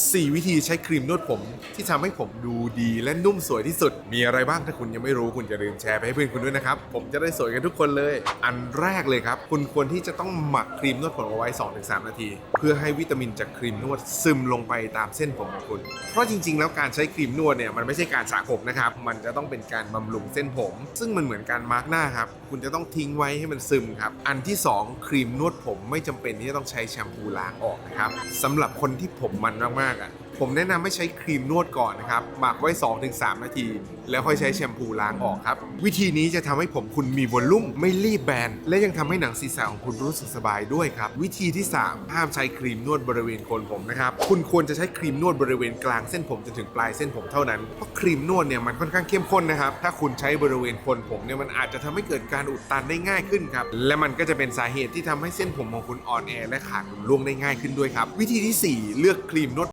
4 วิธีใช้ครีมนวดผม ที่ทำให้ผมดูดีและนุ่มสวยที่สุด มีอะไรบ้างถ้าคุณยังไม่รู้คุณจะลืมแชร์ไปให้เพื่อนคุณด้วยนะครับ ผมจะได้สวยกันทุกคนเลย อันแรกเลยครับ คุณควรที่จะต้องหมักครีมนวดผมเอาไว้ 2-3 นาที เพื่อให้วิตามินจากครีมนวดซึมลงไปตามเส้นผมของคุณ เพราะจริง ๆ แล้วการใช้ครีมนวดเนี่ยมันไม่ใช่การสระผมนะครับมันจะต้องเป็นการบำรุงเส้นผม ซึ่งมันเหมือนการมาร์กหน้าครับคุณจะต้องทิ้งไว้ให้มันซึมครับอันที่สองครีมนวดผมไม่จำเป็นที่จะต้องใช้แชมพูล้างออกนะครับสำหรับคนที่ผมมันมากๆอะ ผมแนะนำให้ใช้ครีมนวดก่อนนะครับ หมักไว้ 2-3 นาที แล้วค่อยใช้แชมพูล้างออกครับ วิธีนี้จะทำให้ผมคุณมีวอลลุ่มไม่รีบแบน และยังทำให้หนังศีรษะของคุณรู้สึกสบายด้วยครับ วิธีที่ 3 ห้ามใช้ครีมนวดบริเวณโคนผมนะครับ คุณควรจะใช้ครีมนวดบริเวณกลางเส้นผมจนถึงปลายเส้นผมเท่านั้น เพราะครีมนวดเนี่ยมันค่อนข้างเข้มข้นนะครับ ถ้าคุณใช้บริเวณโคนผมเนี่ยมันอาจจะทำให้เกิดการอุดตันได้ง่ายขึ้นครับ และมันก็จะเป็นสาเหตุที่ทำให้เส้นผมของคุณอ่อนแอและขาดหลุดร่วงได้ง่ายขึ้นด้วยครับ วิธีที่สี่เลือกครีมนวด